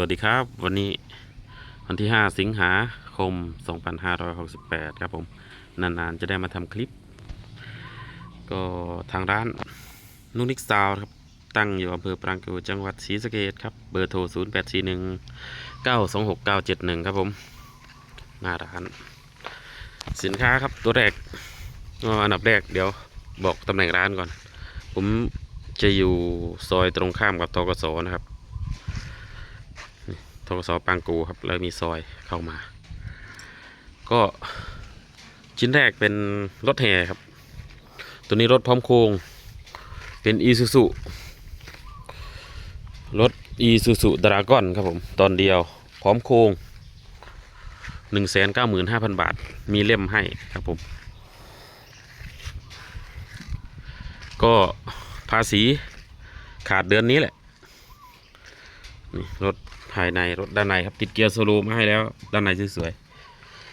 วัสดีครับ วันนี้วันที่ 5 สิงหาคม 2568 ครับผม นานๆ จะได้มาทำคลิป ก็ทางร้านนุนิกซาวครับ ตั้งอยู่อำเภอปรางกูจังหวัดศรีสะเกษครับ เบอร์โทร 0 8 4 1 9 2 6 9 7 1 ครับผม หน้าร้าน สินค้าครับตัวแรกอันดับแรกเดี๋ยวบอกตำแหน่งร้านก่อน ผมจะอยู่ซอยตรงข้ามกับตกสนะครับ ทกสปางกูครับแล้วมีซอยเข้ามา ก็ชิ้นแรกเป็นรถแห่ครับ ตัวนี้รถพร้อมโครงเป็นอีซูซุรถอีซูซุดราก้อนครับผม ตอนเดียวพร้อมโครงหนึ่งแสนเก้าหมื่นห้าพันบาท มีเล่มให้ครับผม ก็ภาษีขาดเดือนนี้แหละ นี่รถภายในรถด้านในครับติดเกียร์โซลูมาให้แล้วด้านในสวย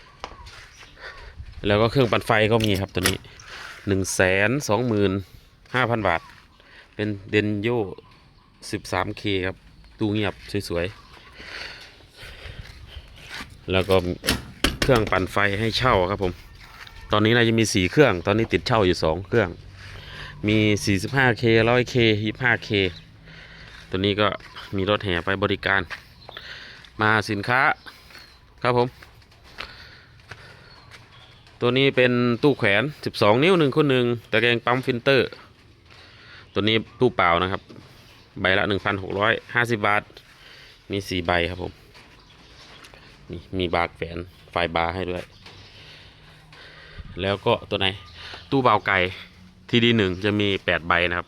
ๆแล้วก็เครื่องปั่นไฟก็มีครับตัวนี้หนึ่งแสนสองหมื่นห้าพันบาท เป็นเดนโยสิบสามเคครับตู้เงียบสวยๆ แล้วก็เครื่องปั่นไฟให้เช่าครับผม ตอนนี้เราจะมีสี่เครื่อง ตอนนี้ติดเช่าอยู่สองเครื่อง มี 45K 100K 25K ตัวนี้ก็ มีรถแห่ไปบริการ มาสินค้าครับผม ตัวนี้เป็นตู้แขวน 12 นิ้วหนึ่งคนหนึ่งตะแกรงปั๊มฟิลเตอร์ ตัวนี้ตู้เปล่านะครับ ใบละ 1,650 บาท มี 4 ใบครับผมนี่มีบาร์แขวนไฟบาร์ให้ด้วย แล้วก็ตัวไหน ตู้เบาไก่ทีดีหนึ่งจะมี 8 ใบนะครับ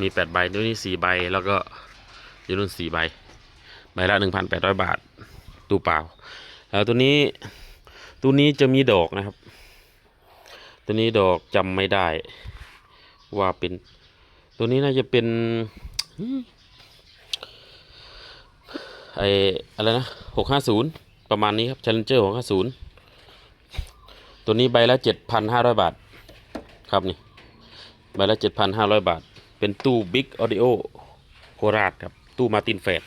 มีแปดใบด้วยนี่สี่ใบแล้วก็ยูนู่นสี่ใบ ใบละหนึ่งพันแปดร้อยบาทตู้เปล่า แล้วตัวนี้ตัวนี้จะมีดอกนะครับ ตัวนี้ดอกจำไม่ได้ ว่าเป็น ตัวนี้น่าจะเป็นไออะไรนะหกห้าศูนย์ประมาณนี้ครับ Challenger หกห้าศูนย์ตัวนี้ใบละเจ็ดพันห้าร้อยบาท ครับนี่ ใบละเจ็ดพันห้าร้อยบาท เป็นตู้บิ๊กออดิโอโคราชครับ ตู้มาตินแฟด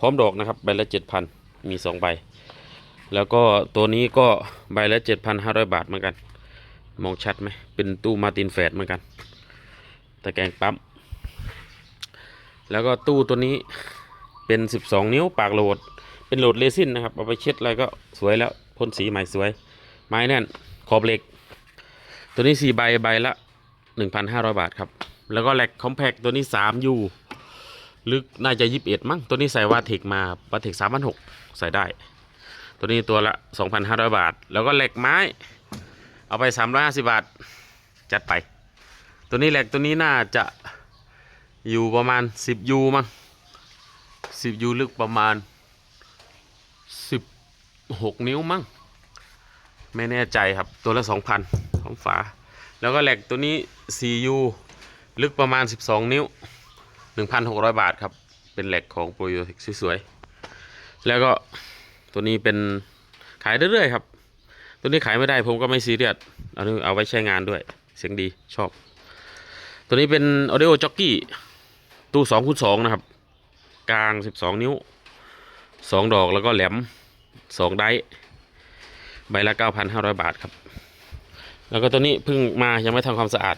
พร้อมดอกนะครับ ใบละเจ็ดพันมีสองใบ แล้วก็ตัวนี้ก็ใบละเจ็ดพันห้าร้อยบาทเหมือนกัน มองชัดไหม เป็นตู้มาตินแฟดเหมือนกันตะแกรงปั๊ม แล้วก็ตู้ตัวนี้เป็นสิบสองนิ้วปากโหลด เป็นโหลดเรซินนะครับ เอาไปเช็ดอะไรก็สวยแล้วพ่นสีใหม่สวย ไม้แน่นขอบเหล็ก ตัวนี้สี่ใบใบละ1,500บาทครับ แล้วก็แหลกคอมแพคตัวนี้3ยูลึกน่าจะ21มั้งตัวนี้ใส่วาเทคมาวาเทค3,600ใส่ได้ ตัวนี้ตัวละ2,500บาท แล้วก็แหล็กไม้ เอาไป350บาท จัดไป ตัวนี้แหล็กตัวนี้น่าจะอยู่ประมาณ10ยูมั้ง10ยูลึกประมาณ16นิ้วมั้งไม่แน่ใจครับตัวละ2,000ของฝา แล้วก็แหล็กตัวนี้ 4U ลึกประมาณ 12 นิ้ว 1,600 บาทครับ เป็นแหลกของโปรโยเทคสวยๆ แล้วก็ตัวนี้เป็นขายเรื่อยๆครับ ตัวนี้ขายไม่ได้ผมก็ไม่ซีเรียสเอาเอาไว้ใช้งานด้วย เสียงดีชอบ ตัวนี้เป็น Audio Jockey ตู้2คูณ2นะครับ กลาง 12 นิ้ว 2 ดอกแล้วก็แหลม 2 ไดร์ใบละ 9,500 บาทครับ แล้วก็ตัวนี้เพิ่งมายังไม่ทำความสะอาด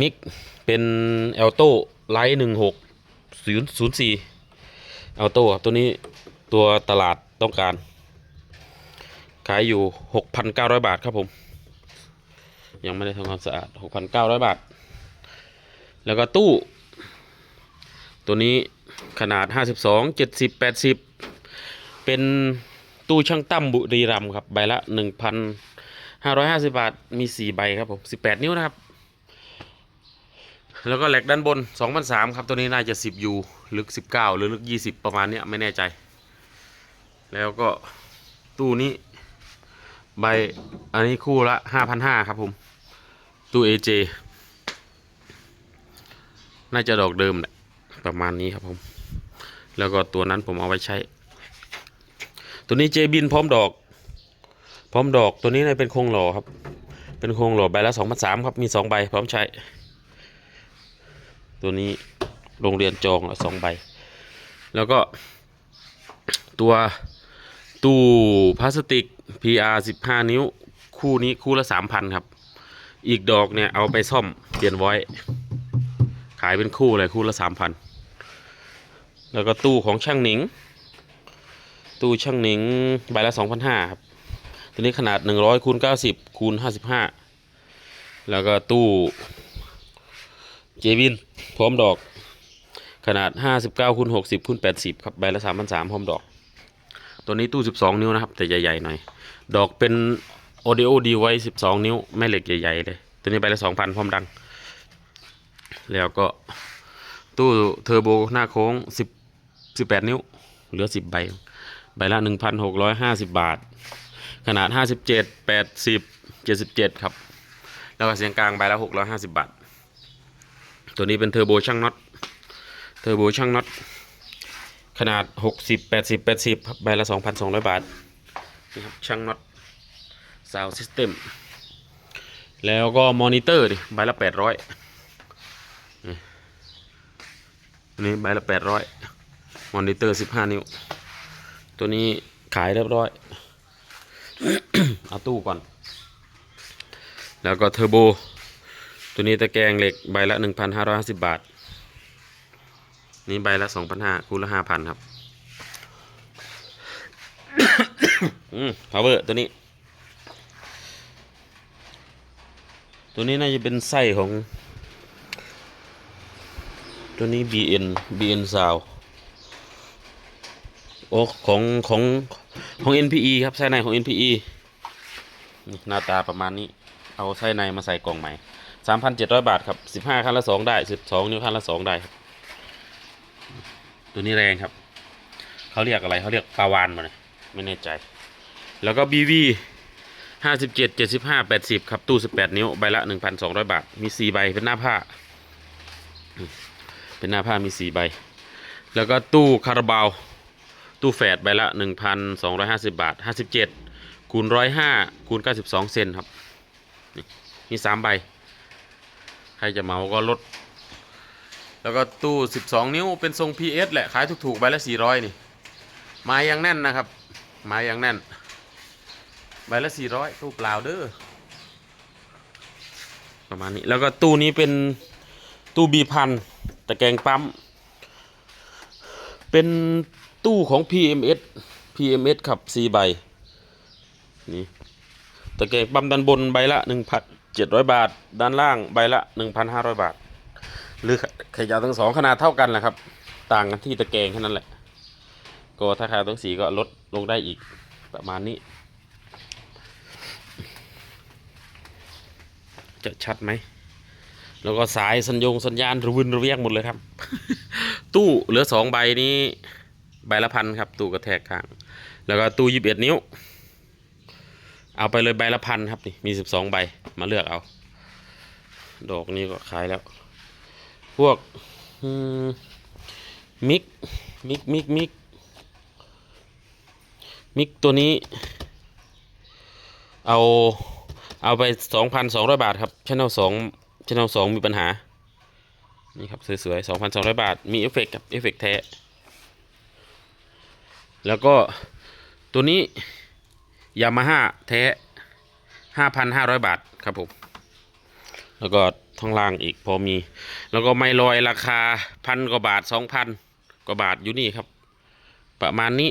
มิกเป็นเอลโต้ไลท์หนึ่งหกศูนย์ศูนย์สี่เอลโต้ครับตัวนี้ตัวตลาดต้องการ ขายอยู่หกพันเก้าร้อยบาทครับผม ยังไม่ได้ทำความสะอาดหกพันเก้าร้อยบาท แล้วก็ตู้ ตัวนี้ขนาดห้าสิบสองเจ็ดสิบแปดสิบเป็นตู้ช่างตั้มบุรีรัมครับ ใบละหนึ่งพันห้าร้อยห้าสิบาท มีสี่ใบครับผมสิบแปดนิ้วนะครับ แล้วก็แหลกด้านบนสองพันสามครับ ตัวนี้น่าจะสิบยูลึกสิบเก้าหรือลึกยี่สิบประมาณเนี้ยไม่แน่ใจ แล้วก็ตู้นี้ ใบอันนี้คู่ละห้าพันห้าครับผม ตู้ AJ น่าจะดอกเดิมแหละประมาณนี้ครับผม แล้วก็ตัวนั้นผมเอาไว้ใช้ ตัวนี้เจบินพร้อมดอก พร้อมดอกตัวนี้เนี่ยเป็นโครงหล่อครับ เป็นโครงหล่อใบละสองพันสามครับมีสองใบพร้อมใช้ ตัวนี้โรงเรียนจองสองใบ แล้วก็ตัวตู้พลาสติก PR 15 นิ้ว คู่นี้คู่ละ 3,000 ครับ อีกดอกเนี่ย เอาไปซ่อมเปลี่ยนไว้ ขายเป็นคู่เลยคู่ละ 3,000 แล้วก็ตู้ของช่างหนิง ตู้ช่างหนิงใบละ 2,500 ครับ ตัวนี้ขนาด 100คูณ90คูณ55 แล้วก็ตู้ เจวิน พร้อมดอก ขนาด 59คูณ60คูณ80 ครับ ใบละ3,300พร้อมดอก ตัวนี้ตู้ 12 นิ้วนะครับ แต่ใหญ่ ๆ หน่อย ดอกเป็น Audio D ไว้ 12 นิ้ว แม่เหล็กใหญ่ ๆ เลย ตัวนี้ใบละ2,000พร้อมดัง แล้วก็ตู้เทอร์โบหน้าโค้ง 10 18 นิ้ว เหลือ 10 ใบ ใบละ 1,650 บาท ขนาด 57 80 77 ครับ แล้วก็เสียงกลางใบละ 650 บาท ตัวนี้เป็นเทอร์โบช่างน็อต เทอร์โบช่างน็อต ขนาด 60 80 80ใบละ 2,200 บาทนี่ครับช่างน็อตซาวซิสเต็มแล้วก็มอนิเตอร์ดิใบละ 800นี่ใบละ 800 มอนิเตอร์ 15 นิ้ว ตัวนี้ขายเรียบร้อย เอาตู้ก่อน แล้วก็เทอร์โบ ตัวนี้ตะแกรงเหล็กใบละ 1,550 บาท นี่ใบละ 2,500คูณละ 5,000 ครับอืม power ตัวนี้ ตัวนี้น่าจะเป็นไส้ของ ตัวนี้ BN BN Sound โอ้ของของของ NPE ครับไส้ในของ NPE นี่หน้าตาประมาณนี้ เอาไส้ในมาใส่กล่องใหม่ สามพันเจ็ดร้อยบาทครับสิบห้าคันละสองได้สิบสองนิ้วคันละสองได้ครับตัวนี้แรงครับ เขาเรียกอะไรเขาเรียกปาวานมาเลยไม่แน่ใจ แล้วก็บีวีห้าสิบเจ็ดเจ็ดสิบห้าแปดสิบครับ ตู้สิบแปดนิ้ว ใบละหนึ่งพันสองร้อยบาท มีสี่ใบเป็นหน้าผ้า เป็นหน้าผ้ามีสี่ใบ แล้วก็ตู้คาราบาว ตู้แฝดใบละหนึ่งพันสองร้อยห้าสิบบาทห้าสิบเจ็ดคูณร้อยห้าคูณเก้าสิบสองเซนครับ มีสามใบ ใครจะเมาก็ลด แล้วก็ตู้ 12 นิ้วเป็นทรง PS แหละ ขายถูกๆใบละ400 นี่ไม้ยังแน่นนะครับไม้ยังแน่น ใบละ 400 ตู้เปล่าเด้อ ประมาณนี้ แล้วก็ตู้นี้เป็นตู้บีพันตะแกรงปั๊ม เป็นตู้ของ PMS PMS ครับ4ใบ นี่ตะแกรงปั๊มด้านบนใบละ 700 บาท ด้านล่างใบละ 1,500 บาท หรือขยะทั้งสองขนาดเท่ากันแหละครับ ต่างกันที่ตะแกรงแค่นั้นแหละ ก็ถ้าขาดทั้งสีก็ลดลงได้อีกประมาณนี้ จะชัดไหม แล้วก็สายสัญญงสัญญาณระวินระเวียงหมดเลยครับ ตู้เหลือสองใบนี้ ใบละพันครับ ตู้กระแทกข้าง แล้วก็ตู้ยิบเอ็ดนิ้ว เอาไปเลยใบละพันครับนี่มีสิบสองใบมาเลือกเอา ดอกนี้ก็ขายแล้ว พวกมมิกมิกมิกมิกมิกตัวนี้ เอาเอาไปสองพันสองร้อยบาทครับชแนลสองชแนลสองมีปัญหา นี่ครับสวยๆสองพันสองร้อยบาท มีเอฟเฟกต์กับเอฟเฟกต์แท้ แล้วก็ตัวนี้ ยามาฮ่าแท้ห้าพันห้าร้อยบาทครับผม แล้วก็ท้องล่างอีกพอมี แล้วก็ไมลอยราคาพันกว่าบาทสองพันกว่าบาทอยู่นี่ครับ ประมาณนี้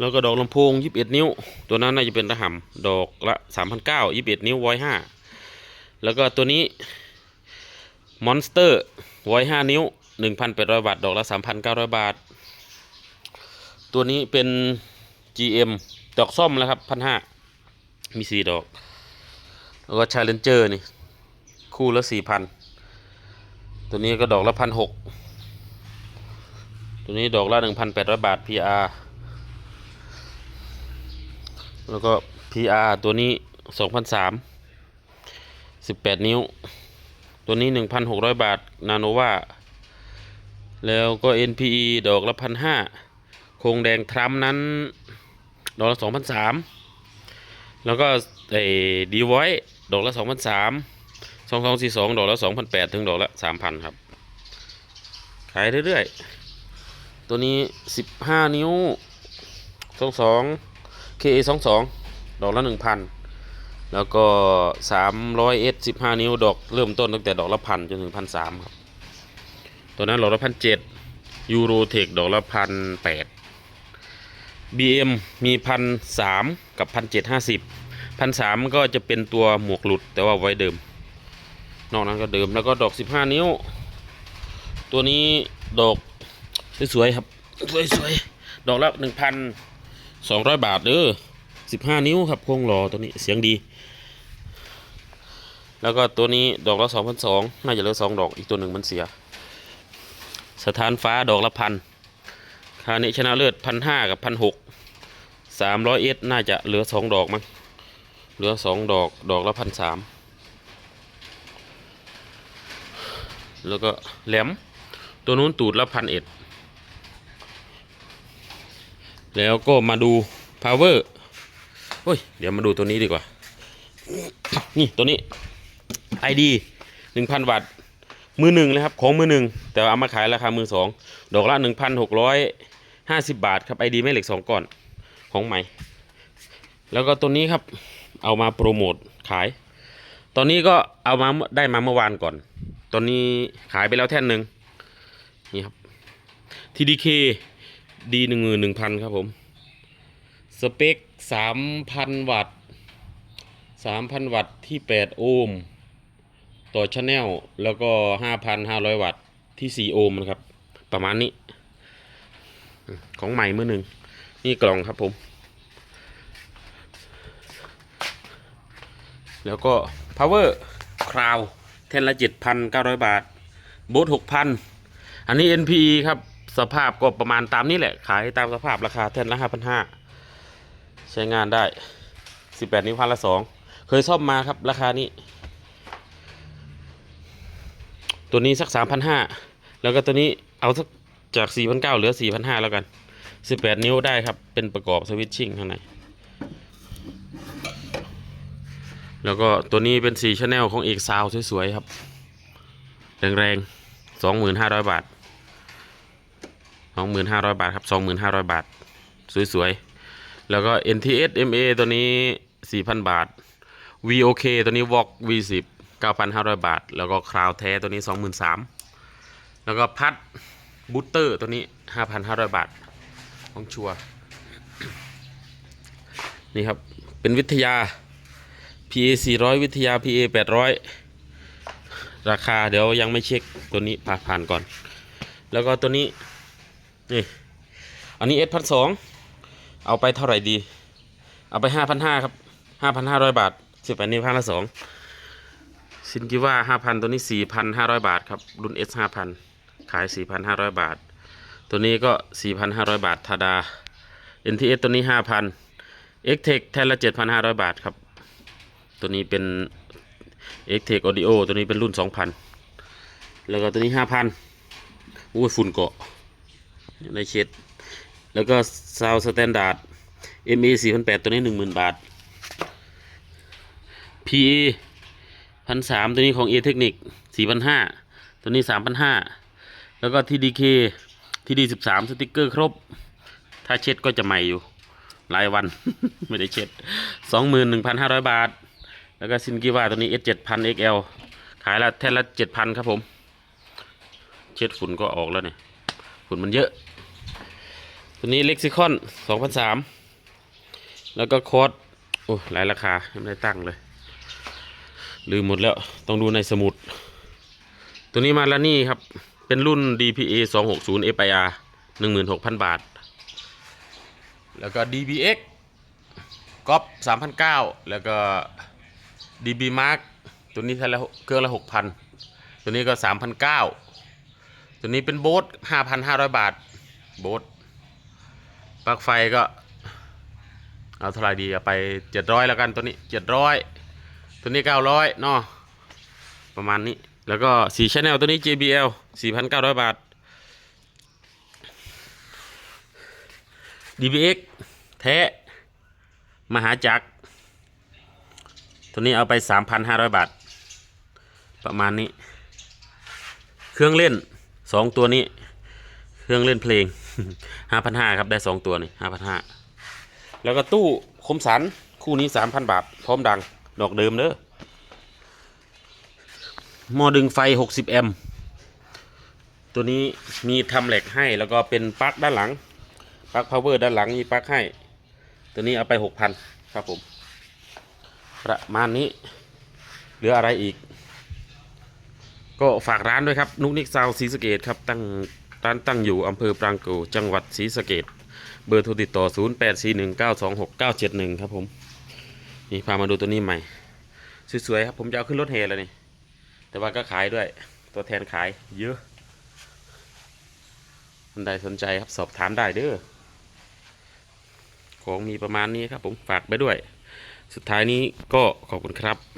แล้วก็ดอกลำโพง21นิ้ว ตัวนั้นน่าจะเป็นระหำดอกละ3,900 21นิ้วไว้5แล้วก็ตัวนี้มอนสเตอร์ไว้5นิ้วหน1,800 บาท ดอกละ 3,900 บาท ตัวนี้เป็น GM ดอกส้มแล้วครับ1,500มี4ดอก แล้วก็ Challenger นี่ คู่ละ4,000ตัวนี้ก็ดอกละ1,600ตัวนี้ดอกละ1,800บาท PR แล้วก็ PR ตัวนี้สองพันสามสิบแปดนิ้ว ตัวนี้หนึ่งพันหกร้อยบาท นาโนวาแล้วก็ NPE ดอกละพันห้าโครงแดงทรัมนั้น ดอกละสองพันสามแล้วก็ไอ้ดีไวดอกละสองพันสามสองสองสี่สองดอกละสองพันแปดถึงดอกละสามพันครับ ขายเรื่อยๆ ตัวนี้สิบห้านิ้วสองสอง K สองสองดอกละหนึ่งพันแล้วก็สามร้อยเอสสิบห้านิ้วดอกเริ่มต้นตั้งแต่ดอกละพันจนถึงพันสามครับ ตัวนั้นดอกละพันเจ็ดยูโรเทคดอกละพันแปด BM มีพันสามกับพันเจ็ดห้าสิบพันสามก็จะเป็นตัวหมวกหลุดแต่ว่าไว้เดิม นอกนั้นก็เดิมแล้วก็ดอกสิบห้านิ้ว ตัวนี้ดอกสวยๆครับสวยๆดอกละหนึ่งพันสองร้อยบาทเด้อสิบห้านิ้วครับโครงหล่อตัวนี้เสียงดี แล้วก็ตัวนี้ดอกละสองพันสองน่าจะเหลือสองดอกอีกตัวหนึ่งมันเสีย สถานฟ้าดอกละพัน คานี้ชนะเลิศพันห้ากับพันหกสามร้อยเอสน่าจะเหลือสองดอกมั้งเหลือสองดอกดอกละพันสามแล้วก็แหลม ตัวนู้นตูดละพันเอ็ดแล้วก็มาดู power เฮ้ย เดี๋ยวมาดูตัวนี้ดีกว่า นี่ตัวนี้ ID หนึ่งพันวัตต์ มือหนึ่งเลยครับ ของมือหนึ่ง แต่เอามาขายราคามือสอง ดอกละห ห้าสิบบาทครับ ID แม่เหล็กสองก้อนของใหม่ แล้วก็ตัวนี้ครับเอามาโปรโมทขาย ตอนนี้ก็เอามาได้มาเมื่อวานก่อน ตอนนี้ขายไปแล้วแท่นหนึ่งนี่ครับ TDK D หนึ่งหมื่นหนึ่งพันครับผม สเปคสามพันวัตต์สามพันวัตต์ที่แปดโอห์มต่อชแนลแล้วก็ห้าพันห้าร้อยวัตต์ที่สี่โอห์มนะครับ ประมาณนี้ ของใหม่มือหนึ่งนี่กล่องครับผม แล้วก็ power crown แท่นละเจ็ดพันเก้าร้อยบาท โบทหกพันอันนี้ NPE ครับ สภาพก็ประมาณตามนี้แหละ ขายตามสภาพราคาแท่นละห้าพันห้าใช้งานได้สิบแปดนิ้วพันละสองเคยซ่อมมาครับราคานี้ ตัวนี้สักสามพันห้าแล้วก็ตัวนี้เอาสัก จากสี่พันเก้าเหลือสี่พันห้าแล้วกันสิบแปดนิ้วได้ครับ เป็นประกอบสวิตชิ่งข้างใน แล้วก็ตัวนี้เป็น4 Channel ของเอกซาวสวยๆ ครับ แรงๆ 2,500 บาท 2,500 บาทครับ 2,500 บาท สวยๆ แล้วก็ NTS MA ตัวนี้ 4,000 บาท VOK ตัวนี้ VOG V10 9,500 บาท แล้วก็คราวแท้ตัวนี้ 23,000แล้วก็พัด บูตเตอร์ตัวนี้ 5,500 บาทของชัวร์นี่ครับ เป็นวิทยา PA 400 วิทยา PA 800 ราคาเดี๋ยวยังไม่เช็คตัวนี้ผ่านผ่านก่อน แล้วก็ตัวนี้ นี่ อันนี้ S พันสองเอาไปเท่าไหร่ดี เอาไป 5,500 ครับ 5,500 บาทสิบอันนี้พันละสองซินกิว่า5,000 ตัวนี้ 4,500 บาทครับ รุ่น S 5,000 ขาย 4,500 บาท ตัวนี้ก็ 4,500 บาทธาดา NTS ตัวนี้ 5,000 X-Tech แทนละ 7,500 บาทครับ ตัวนี้เป็น x t e c Audio ตัวนี้เป็นรุ่น 2,000 แล้วก็ตัวนี้ 5,000อู้ยฝุ่นเกาะในเช็ด แล้วก็ Sound Standard MA 4,800 ตัวนี้ 10,000 บาท PE 1,300ตัวนี้ของ A Technic 4,500ตัวนี้3,500 แล้วก็ TDK TD 13สติกเกอร์ครบ ถ้าเช็ดก็จะใหม่อยู่รายวัน ไม่ได้เช็ด21,500บาท แล้วก็ซินกิว่าตัวนี้ S 7,000 XL ขายละแท่นละ7,000ครับผม เช็ดฝุ่นก็ออกแล้วเนี่ย ฝุ่นมันเยอะ ตัวนี้ Lexicon 2,003แล้วก็คอร์สโอ้หลายราคาไม่ได้ตั้งเลย ลืมหมดแล้ว ต้องดูในสมุด ตัวนี้มาแล้วนี่ครับ เป็นรุ่น DPA 260 FIR 16,000 บาท แล้วก็ DBX ก๊อป3,009แล้วก็ DB Mark ตัวนี้แท่ละเครื่องละ 6,000 ตัวนี้ก็ 3,009ตัวนี้เป็นโบส5,500 บาท โบสปลั๊กไฟก็ เอาเท่าไหร่ดีเอาไป 700 แล้วกันตัวนี้ 700 ตัวนี้ 900เนาะประมาณนี้ แล้วก็4 Channel ตัวนี้ JBL 4,900 บาท DBX แท้ มหาจักร ตัวนี้เอาไป 3,500 บาท ประมาณนี้ เครื่องเล่นสองตัวนี้ เครื่องเล่นเพลงห้าพันห้าครับ ได้สองตัวนี่ห้าพันห้าแล้วก็ตู้คมสัน คู่นี้สามพันบาท พร้อมดัง ดอกเดิมเด้อ หม้อดึงไฟหกสิบแอมป์ตัวนี้มีทำเหล็กให้แล้วก็เป็นปลั๊กด้านหลังปลั๊กพาวเวอร์ด้านหลังมีปลั๊กให้ ตัวนี้เอาไปหกพันครับผม ประมาณนี้ เหลืออะไรอีก ก็ฝากร้านด้วยครับ นุกนิกซาวศรีสะเกดครับตั้งร้านตั้งอยู่อำเภอปรางกูจังหวัดศรีสะเกดเบอร์โทรติดต่อ 0 8 4 1 9 2 6 9 7 1 ครับผม นี่พามาดูตัวนี้ใหม่ สวยๆครับ ผมจะเอาขึ้นรถเฮแล้วนี่ แต่ว่าก็ขายด้วย ตัวแทนขายเยอะท่านใดสนใจครับสอบถามได้เด้อของมีประมาณนี้ครับผมฝากไปด้วย สุดท้ายนี้ก็ขอบคุณครับ